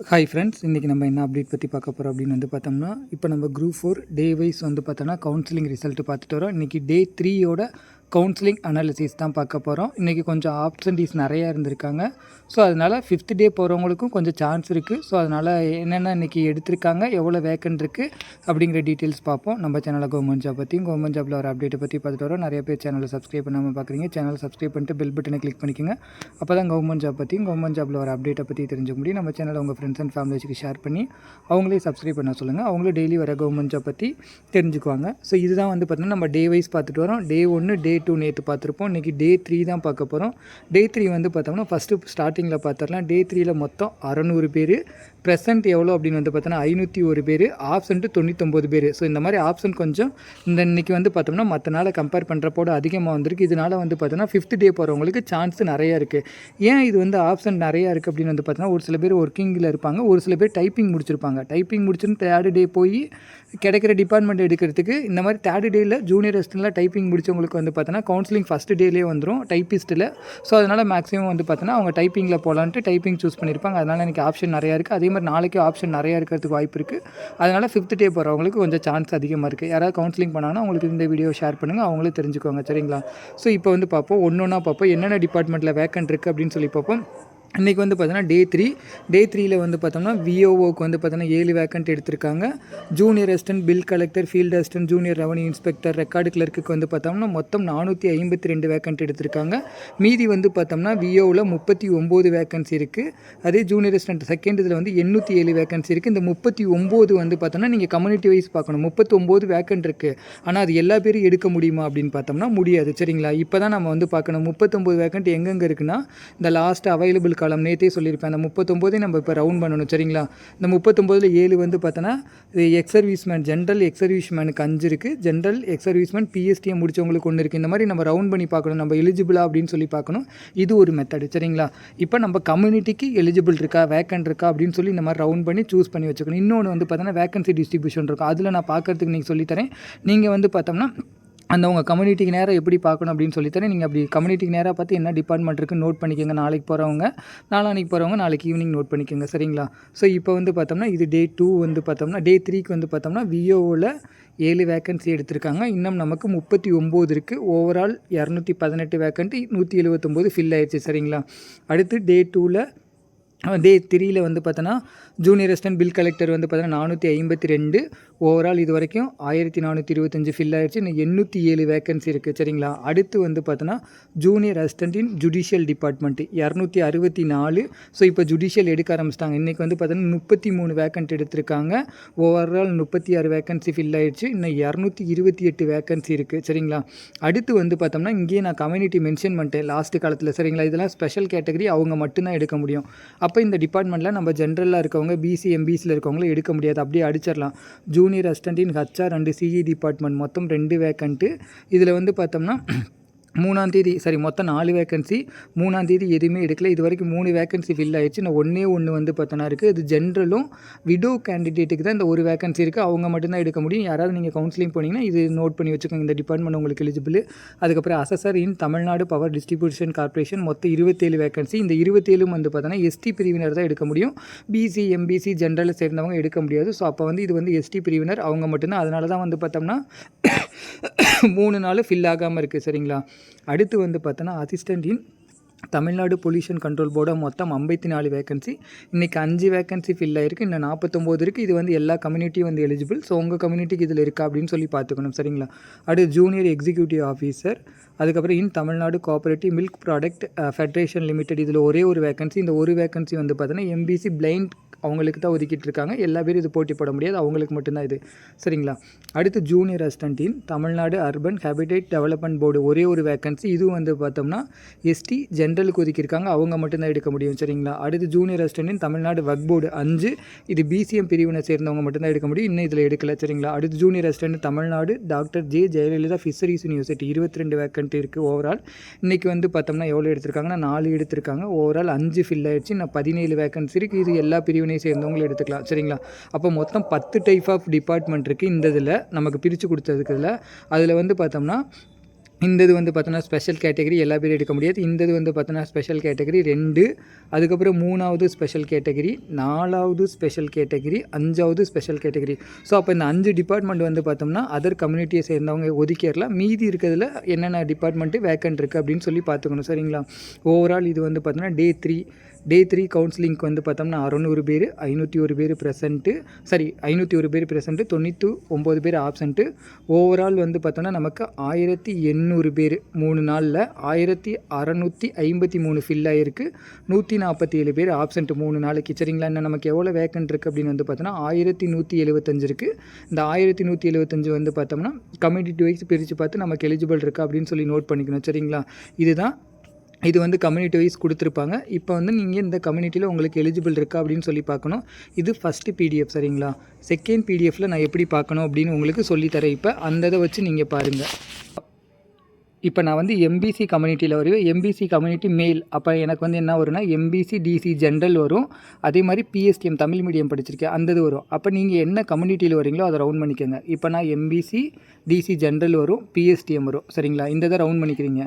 Hi friends இன்றைக்கி நம்ம என்ன அப்டேட் பற்றி பார்க்க போகிறோம் அப்படின்னு வந்து பார்த்தோம்னா இப்போ நம்ம குரூப் ஃபோர் டே வைஸ் வந்து பார்த்தோன்னா கவுன்சிலிங் ரிசல்ட் பார்த்துட்டு வரோம். இன்றைக்கி டே த்ரீயோட கவுன்சிலிங் அனாலிசிஸ் தான் பார்க்க போகிறோம் இன்றைக்கி கொஞ்சம் ஆப்சன்டீஸ் நிறையா இருந்திருக்காங்க. ஸோ அதனால் ஃபிஃப்த் டே போகிறவங்களுக்கும் கொஞ்சம் சான்ஸ் இருக்குது ஸோ அதனால் என்னென்ன இன்றைக்கி எடுத்திருக்காங்க எவ்வளோ வேக்கன்ட் இருக்குது அப்படிங்கிற டீட்டெயில்ஸ் பார்ப்போம். நம்ம சேனலில் கவர்மெண்ட் ஜாப் பற்றியும் கவர்மெண்ட் ஜாப்பில் ஒரு அப்டேட்டை பற்றி பார்த்துட்டு வரோம். நிறைய பேர் சேனலை சப்ஸ்கிரைப் பண்ணாமல் பார்க்குறீங்க. சேனல் சப்ஸ்கிரைப் பண்ணிட்டு பெல் பட்டனை கிளிக் பண்ணிக்கோங்க. அப்போ தான் கவர்மெண்ட் ஜாப் பற்றியும் கவர்மெண்ட் ஜாப்பில் ஒரு அப்டேட்டை பற்றி தெரிஞ்சுக்க முடியும். நம்ம சேனலை உங்கள் ஃப்ரெண்ட்ஸ் அண்ட் ஃபேமிலிஸ்க்கு ஷேர் பண்ணி அவங்களே சப்ஸ்கிரைப் பண்ண சொல்லுங்கள் அவங்களே டெய்லி வர கவர்மெண்ட் ஜாப் பற்றி தெரிஞ்சுக்குவாங்க. ஸோ இதுதான் வந்து பார்த்தீங்கன்னா நம்ம டே வைஸ் பார்த்துட்டு வரோம். டே ஒன்று டே டூ நேற்று பார்த்துருப்போம். இன்றைக்கி டே த்ரீ தான் பார்க்க போகிறோம் டே த்ரீ வந்து பார்த்தோம்னா ஃபஸ்ட்டு ஸ்டார்டிங்கில் பார்த்துடலாம். டே த்ரீயில் மொத்தம் அறநூறு பேர். ப்ரெசன்ட் எவ்வளோ அப்படின்னு வந்து பார்த்தோன்னா ஐநூற்றி ஒரு பேர். ஆப்ஷன்ட்டு தொண்ணூத்தொம்பது பேர். ஸோ இந்த மாதிரி ஆப்ஷன் கொஞ்சம் இந்த இன்றைக்கி வந்து பார்த்தோம்னா மற்ற நாளை கம்பேர் பண்ணுறப்போட அதிகமாக வந்திருக்கு. இதனால் வந்து பார்த்தோன்னா ஃபிஃப்த் டே போகிறவங்களுக்கு சான்ஸ் நிறையா இருக்குது ஏன் இது வந்து ஆப்ஷன் நிறையா இருக்குது அப்படின்னு வந்து பார்த்தோன்னா ஒரு சில பேர் ஒர்க்கிங்கில் இருப்பாங்க. ஒரு சில பேர் டைப்பிங் முடிச்சிருப்பாங்க. டைப்பிங் முடிச்சுன்னு தேர்டு டே போய் கிடைக்கிற டிபார்ட்மெண்ட் எடுக்கிறதுக்கு இந்த மாதிரி தேர்டு டேயில் ஜூனியர் அசிஸ்டண்ட்டில் டைப்பிங் முடிச்சவங்களுக்கு வந்து பார்த்தோன்னா கவுன்சிலிங் ஃபஸ்ட்டு டேலேயே வந்துடும் டைப்பிஸ்ட்டில் ஸோ அதனால் மேக்ஸிமம் வந்து பார்த்தோன்னா அவங்க டைப்பிங்கில் போகலான்ட்டு டைப்பிங் சூஸ் பண்ணியிருப்பாங்க. அதனால் எனக்கு ஆப்ஷன் நிறையா இருக்குது அதே மாதிரி நாளைக்கு ஆப்ஷன் நிறையா இருக்கிறதுக்கு வாய்ப்பு இருக்குது அதனால் ஃபிஃப்த் டே போகிறவங்களுக்கு கொஞ்சம் சான்ஸ் அதிகமாக இருக்குது யாராவது கவுன்சிலிங் பண்ணாங்கன்னா அவங்களுக்கு இந்த வீடியோ ஷேர் பண்ணுங்கள் அவங்களே தெரிஞ்சுக்கோங்க சரிங்களா? ஸோ இப்போ வந்து பார்ப்போம். ஒன்று ஒன்றா பார்ப்போம். என்னென்ன டிபார்ட்மெண்ட்டில் வேக்கன்ட் இருக்குது அப்படின்னு சொல்லி பார்ப்போம். இன்றைக்கி வந்து பார்த்தோன்னா டே த்ரீ டே த்ரீயில் வந்து பார்த்தோம்னா விஓஓக்கு வந்து பார்த்தோன்னா ஏழு வேக்கண்ட் எடுத்திருக்காங்க. Junior assistant bill collector field assistant junior revenue inspector record கிளர்க்குக்கு வந்து பார்த்தோம்னா மொத்தம் நானூற்றி ஐம்பத்தி ரெண்டு வேக்கண்ட் எடுத்திருக்காங்க. மீதி வந்து பார்த்தோம்னா விஓவில் முப்பத்தி ஒம்பது வேக்கன்சி இருக்குது அதே ஜூனியர் அசிஸ்டன்ட் செகண்ட் இதில் வந்து எண்ணூற்றி ஏழு வேக்கன்சி இருக்குது இந்த முப்பத்தி ஒம்பது வந்து பார்த்தோம்னா நீங்கள் கம்யூனிட்டி வைஸ் பார்க்கணும். முப்பத்தி ஒம்பது வேக்கண்ட் இருக்குது ஆனால் அது எல்லா பேரும் எடுக்க முடியுமா அப்படின்னு பார்த்தோம்னா முடியாது. சரிங்களா? இப்போ தான் நம்ம வந்து பார்க்கணும். முப்பத்தொம்போது வேக்கண்ட் எங்கெங்கே இருக்குன்னா இந்த லாஸ்ட் அவைலபிள் காலம் நேற்றே சொல்லியிருப்பேன். அந்த முப்பத்தொம்போதே நம்ம இப்போ ரவுண்ட் பண்ணணும் சரிங்களா? இந்த முப்பத்தொம்போதில் ஏழு வந்து பார்த்தோன்னா இது எக்ஸ் சர்வீஸ்மேன் ஜென்ரல் எக்ஸ் சர்வீஸ்மேனுக்கு அஞ்சு இருக்குது ஜென்ரல் எக்ஸ் சர்வீஸ்மேன் முடிச்சவங்களுக்கு ஒன்று இருக்குது இந்த மாதிரி நம்ம ரவுண்ட் பண்ணி பார்க்கணும். நம்ம எலிஜிபிளா அப்படின்னு சொல்லி பார்க்கணும். இது ஒரு மெத்தடு சரிங்களா? இப்போ நம்ம கம்யூனிட்டிக்கு எலிஜிபிள் இருக்கா வேக்கன்ட் இருக்கா அப்படின்னு சொல்லி இந்த மாதிரி ரவுண்ட் பண்ணி சூஸ் பண்ணி வச்சுக்கணும். இன்னொன்று வந்து பார்த்தோன்னா வேக்கன்சி டிஸ்ட்ரிபியூஷன் இருக்கும். அதில் நான் பார்க்கறதுக்கு நீங்கள் சொல்லித்தரேன். நீங்கள் வந்து பார்த்தோம்னா அந்த உங்கள் கம்யூனிட்டிக்கு நேராக எப்படி பார்க்கணும் அப்படின்னு சொல்லித்தரேன் நீங்கள் அப்படி கம்யூனிட்டிக்கு நேராக பார்த்து என்ன டிபார்ட்மெண்ட் இருக்குன்னு நோட் பண்ணிக்கோங்க. நாளைக்கு போகிறவங்க நாளான்னைக்கு போகிறவங்க நாளைக்கு ஈவினிங் நோட் பண்ணிக்கோங்க. சரிங்களா? ஸோ இப்போ வந்து பார்த்தோம்னா இது டே டூ வந்து பார்த்தோம்னா டே த்ரீக்கு வந்து பார்த்தோம்னா விஓவில் ஏழு வேக்கன்சி எடுத்திருக்காங்க. இன்னும் நமக்கு முப்பத்தி ஒம்பது இருக்குது ஓவரால் இரநூத்தி பதினெட்டு வேக்கன்ட்டு நூற்றி எழுபத்தொம்போது ஃபில் ஆயிடுச்சு சரிங்களா? அடுத்து டே டூவில் டே த்ரீயில் வந்து பார்த்தோன்னா ஜூனியர் அசிஸ்டன்ட் பில் கலெக்டர் வந்து பார்த்தீங்கன்னா நானூற்றி ஐம்பத்தி ரெண்டு. ஓவரால் இது வரைக்கும் ஆயிரத்தி நானூற்றி இருபத்தஞ்சு ஃபில் ஆயிடுச்சு இன்னும் எண்ணூற்றி ஏழு வேக்கன்சி இருக்குது சரிங்களா? அடுத்து வந்து பார்த்தோன்னா junior assistant in judicial department இரநூத்தி அறுபத்தி நாலு. ஸோ இப்போ ஜுடிஷியல் எடுக்க ஆரம்பிச்சிட்டாங்க. இன்றைக்கி வந்து பார்த்தோன்னா முப்பத்தி மூணு வேக்கன்ட் எடுத்திருக்காங்க. ஓவரால் முப்பத்தி ஆறு வேக்கன்சி ஃபில் ஆயிடுச்சு இன்னும் இரநூத்தி இருபத்தி எட்டு வேக்கன்சி இருக்குது சரிங்களா? அடுத்து வந்து பார்த்தோம்னா இங்கேயே நான் கம்யூனிட்டி மென்ஷன் பண்ணிட்டேன் லாஸ்ட் காலத்தில். சரிங்களா? இதெல்லாம் ஸ்பெஷல் கேட்டகரி அவங்க மட்டும்தான் எடுக்க முடியும். அப்போ இந்த டிபார்ட்மெண்ட்டில் நம்ம ஜென்ரலாக இருக்கவங்க பிசி எம்பிசியில் இருக்கவங்கள எடுக்க முடியாது. அப்படியே அடிச்சிடலாம். Junior assistant in H R and C E department மொத்தம் ரெண்டு வேக்கண்ட்டு இதில் வந்து பார்த்தோம்னா மூணாந்தேதி சரி மொத்தம் நாலு வேக்கன்சி மூணாந்தேதி எதுவுமே எடுக்கல. இது வரைக்கும் மூணு வேக்கன்சி ஃபில் ஆகிடுச்சு நான் ஒன்றே ஒன்று வந்து பார்த்தோன்னா இருக்குது இது ஜென்ரலும் விடோ கேண்டிடேட்டுக்கு தான் இந்த ஒரு வேக்கன்சி இருக்குது அவங்க மட்டும்தான் எடுக்க முடியும். யாராவது நீங்கள் கவுன்சிலிங் போனீங்கன்னா இது நோட் பண்ணி வச்சுக்கோங்க. இந்த டிபார்ட்மெண்ட் உங்களுக்கு எலிஜிபிள் அதுக்கப்புறம் assessor in Tamil Nadu power distribution corporation மொத்தம் இருபத்தேழு வேக்கன்சி இந்த இருபத்தேழும் வந்து பார்த்தோன்னா எஸ்டி பிரிவினர் தான் எடுக்க முடியும். பிசி எம்பிசி ஜென்ரலில் சேர்ந்தவங்க எடுக்க முடியாது. ஸோ அப்போ வந்து இது வந்து எஸ்டி பிரிவினர். அவங்க மட்டும்தான். அதனால தான் வந்து பார்த்தோம்னா மூணு நாள் ஃபில் ஆகாமல் இருக்குது சரிங்களா? அடுத்து வந்து பார்த்தோன்னா assistant in Tamil Nadu pollution control போர்டாக மொத்தம் ஐம்பத்தி நாலு வேகன்சி இன்றைக்கி அஞ்சு வேகன்சி ஃபில் ஆகிருக்கு இன்னும் நாற்பத்தொம்போது இருக்குது இது வந்து எல்லா கம்யூனிட்டியும் வந்து எலிஜிபிள் ஸோ உங்கள் கம்யூனிட்டிக்கு இதில் இருக்கா அப்படின்னு சொல்லி பார்த்துக்கணும் சரிங்களா? அடுத்து ஜூனியர் எக்ஸிக்யூட்டிவ் ஆஃபீஸர் அதுக்கப்புறம் in Tamil Nadu cooperative milk product federation limited இதில் ஒரே ஒரு வேகன்சி இந்த ஒரு வேகன்சி வந்து பார்த்தோன்னா எம்பிசி பிளைண்ட் அவங்களுக்கு தான் ஒதுக்கிட்டு இருக்காங்க எல்லா பேரும் இது போட்டி போட முடியாது. அவங்களுக்கு மட்டும்தான் இது. சரிங்களா? அடுத்து junior assistant in Tamil Nadu urban habitat development board ஒரே ஒரு வேக்கன்சி இதுவும் வந்து பார்த்தோம்னா எஸ்டி ஜென்ரலுக்கு ஒதுக்கியிருக்காங்க. அவங்க மட்டும்தான் எடுக்க முடியும். சரிங்களா? அடுத்து ஜூனியர் அசிஸ்டன்ட் தமிழ்நாடு வக் போர்டு அஞ்சு. இது பிசிஎம் பிரிவினை சேர்ந்தவங்க மட்டும்தான் எடுக்க முடியும். இன்னும் இதில் எடுக்கல. சரிங்களா? அடுத்து junior assistant Tamil Nadu doctor J Jayalalithaa fisheries university இருபத்தி ரெண்டு வேக்கன்ட் இருக்குது ஓவரால் இன்றைக்கி வந்து பார்த்தோம்னா எவ்வளோ எடுத்திருக்காங்கன்னா நாலு எடுத்திருக்காங்க. ஓவரால் அஞ்சு ஃபில் ஆயிடுச்சு. நான் பதினேழு வேக்கன்சி இருக்குது இது எல்லா பிரிவினை சேர்ந்தவங்களும் எடுத்துக்கலாம். சரிங்களா? அப்போ மொத்தம் பத்து டைப் ஆஃப் டிபார்ட்மெண்ட் இருக்குது இந்த இதில். நமக்கு பிரித்து கொடுத்ததுக்கு இதில். அதில் வந்து பார்த்தோம்னா இந்த இது வந்து பார்த்தோன்னா ஸ்பெஷல் கேட்டகரி எல்லா பேரும் எடுக்க முடியாது. இந்த இது வந்து பார்த்தோன்னா ஸ்பெஷல் கேட்டகரி ரெண்டு. அதுக்கப்புறம் மூணாவது ஸ்பெஷல் கேட்டகரி நாலாவது ஸ்பெஷல் கேட்டகரி அஞ்சாவது ஸ்பெஷல் கேட்டகரி ஸோ அப்போ இந்த அஞ்சு டிபார்ட்மெண்ட் வந்து பார்த்தோம்னா அதர் கம்யூனிட்டியை சேர்ந்தவங்க ஒதுக்கிடலாம். மீதி இருக்கிறதுல என்னென்ன டிபார்ட்மெண்ட்டு வேக்கண்ட் இருக்குது அப்படின்னு சொல்லி பார்த்துக்கணும். சரிங்களா? ஓவரால் இது வந்து பார்த்தோன்னா டே த்ரீ டே த்ரீ கவுன்சிலிங்க்கு வந்து பார்த்தோம்னா அறநூறு பேர் ஐநூற்றி ஒரு பேர் ப்ரெசண்ட்டு சரி ஐநூற்றி ஒரு பேர் ப்ரெசண்ட்டு தொண்ணூற்றி ஒம்பது பேர் ஆப்சண்ட்டு ஓவரால் வந்து பார்த்தோன்னா நமக்கு ஆயிரத்தி எண்ணூறு பேர் மூணு நாளில் ஆயிரத்தி அறநூற்றி ஐம்பத்தி மூணு ஃபில் ஆகிருக்கு நூற்றி நாற்பத்தி ஏழு பேர் ஆப்சண்ட் மூணு நாளைக்கு. சரிங்களா? என்ன நமக்கு எவ்வளோ வேக்கண்ட் இருக்குது அப்படின்னு வந்து பார்த்தோன்னா ஆயிரத்தி நூற்றி எழுபத்தஞ்சு இருக்குது இந்த ஆயிரத்தி நூற்றி எழுபத்தஞ்சு வந்து பார்த்தோம்னா கம்யூனிட்டி வைஸ் பிரித்து பார்த்து நமக்கு எலிஜிபிள் இருக்கா அப்படின்னு சொல்லி நோட் பண்ணிக்கணும். சரிங்களா? இதுதான் இது வந்து கம்யூனிட்டி வைஸ் கொடுத்துருப்பாங்க. இப்போ வந்து நீங்கள் இந்த கம்யூனிட்டியில் உங்களுக்கு எலிஜிபிள் இருக்கா அப்படின்னு சொல்லி பார்க்கணும். இது ஃபஸ்ட்டு பிடிஎஃப் சரிங்களா? செகண்ட் பிடிஎஃப்பில் நான் எப்படி பார்க்கணும் அப்படின்னு உங்களுக்கு சொல்லித்தரேன் இப்போ அந்த இதை வச்சு நீங்கள் பாருங்கள் இப்போ நான் வந்து எம்பிசி கம்யூனிட்டியில் வருவேன். எம்பிசி கம்யூனிட்டி மேல் அப்போ எனக்கு வந்து என்ன வரும்னா எம்பிசி டிசி ஜென்ரல் வரும். அதே மாதிரி பிஎஸ்டிஎம் தமிழ் மீடியம் படிச்சிருக்கேன். அந்த இது வரும். அப்போ நீங்கள் என்ன கம்யூனிட்டியில் வரீங்களோ அதை ரவுண்ட் பண்ணிக்கோங்க. இப்போ நான் M B C D C general வரும். பிஎஸ்டிஎம் வரும். சரிங்களா? இந்த இதை ரவுண்ட் பண்ணிக்கிறீங்க.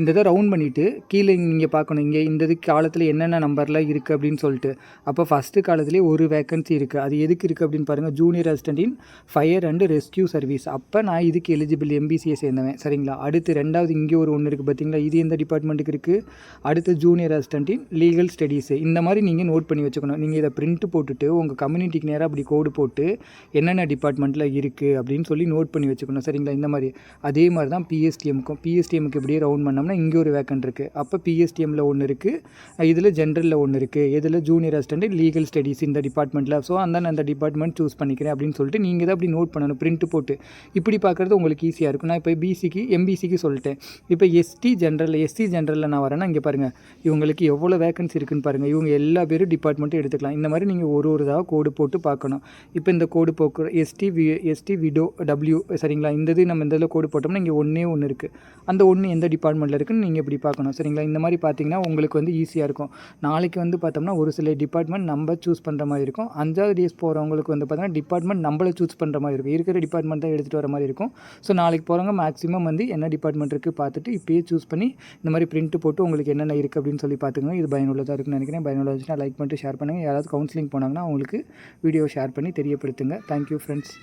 இந்த இதை ரவுண்ட் பண்ணிவிட்டு கீழே நீங்கள் பார்க்கணும். இங்கே இந்த இது காலத்தில் என்னென்ன நம்பரில் இருக்குது அப்படின்னு சொல்லிட்டு. அப்போ ஃபஸ்ட்டு காலத்துலேயே ஒரு வேக்கன்சி இருக்குது அது எதுக்கு இருக்குது அப்படின்னு பாருங்கள் junior assistant in fire and rescue service அப்போ நான் இதுக்கு எலிஜிபிள் எம்பிசியை சேர்ந்தவன். சரிங்களா? அடுத்து ரெண்டாவது இங்கே ஒரு ஒன்று இருக்குது பார்த்தீங்களா இது எந்த டிபார்ட்மெண்ட்டுக்கு இருக்குது அடுத்து junior assistant in legal studies இந்த மாதிரி நீங்கள் நோட் பண்ணி வச்சுக்கணும். நீங்கள் இதை பிரிண்ட் போட்டுட்டு உங்கள் கம்யூனிட்டிக்கு நேராக அப்படி கோடு போட்டு என்னென்ன டிபார்ட்மெண்ட்டில் இருக்குது அப்படின்னு சொல்லி நோட் பண்ணி வச்சுக்கணும். சரிங்களா? இந்த மாதிரி. அதே மாதிரி தான் பிஎஸ்டிஎம்க்கும் பிஎஸ்டிஎம்க்கு இப்படியே ரவுண்ட் பண்ணோம் பண்ணோம்னா இங்கே ஒரு வேக்கன்ட் இருக்குது அப்போ பிஎஸ்டிஎம்மில் ஒன்று இருக்குது இதில் ஜென்ரலில் ஒன்று இருக்குது இதில் ஜூனியர் அசிஸ்டண்ட் லீகல் ஸ்டடீஸ் இந்த டிபார்ட்மெண்ட்டில் ஸோ அந்த நான் அந்த டிபார்ட்மெண்ட் சூஸ் பண்ணிக்கிறேன் அப்படின்னு சொல்லிட்டு நீங்கள் தான் அப்படி நோட் பண்ணணும் பிரிண்ட் போட்டு. இப்படி பார்க்குறது உங்களுக்கு ஈஸியாக இருக்கும். நான் இப்போ பிசிக்கு எம்பிசிக்கு சொல்லிட்டேன். இப்போ எஸ்டி ஜென்ரலில் எஸ்சி ஜென்ரலில் நான் வரேன்னா இங்கே பாருங்கள் இவங்களுக்கு எவ்வளோ வேக்கன்சி இருக்குன்னு பாருங்கள் இவங்க எல்லா பேரும் டிபார்ட்மெண்ட்டும் எடுத்துக்கலாம். இந்த மாதிரி நீங்கள் ஒரு ஒரு இதாக கோடு போட்டு பார்க்கணும். இப்போ இந்த கோடு போக்கு S T V S T widow W சரிங்களா? இந்த இது நம்ம இந்த இதில் கோடு போட்டோம்னா இங்கே ஒன்றே ஒன்று இருக்குது அந்த ஒன்று எந்த டிபார்ட்மெண்ட்டில் இருக்குன்னு நீங்கள் இப்படி பார்க்கணும். சரிங்களா? இந்த மாதிரி பார்த்தீங்கன்னா உங்களுக்கு வந்து ஈஸியாக இருக்கும். நாளைக்கு வந்து பார்த்தோம்னா ஒரு சில டிபார்ட்மெண்ட் நம்ம சூஸ் பண்ணுற மாதிரி இருக்கும். அஞ்சாவது டேஸ் போகிறவங்களுக்கு வந்து பார்த்தீங்கன்னா டிபார்ட்மெண்ட் நம்மளை சூஸ் பண்ணுற மாதிரி இருக்கும். இருக்கிற டிபார்ட்மெண்ட் தான் எடுத்துகிட்டு வர மாதிரி இருக்கும். ஸோ நாளைக்கு போகிறவங்க மேக்ஸிமம் வந்து என்ன டிபார்ட்மெண்ட் இருக்குது பார்த்துட்டு இப்போயே சூஸ் பண்ணி இந்த மாதிரி பிரிண்ட் போட்டு உங்களுக்கு என்னென்ன இருக்குது அப்படின்னு சொல்லி பார்த்துக்கோங்க. இது பயனுள்ளதாக இருக்குன்னு நினைக்கிறேன். பயனுள்ளதாக லைக் பண்ணிட்டு ஷேர் பண்ணுங்கள் யாராவது கவுன்சிலிங் போனாங்கன்னா அவங்களுக்கு வீடியோ ஷேர் பண்ணி தெரியப்படுத்துங்க. Thank you friends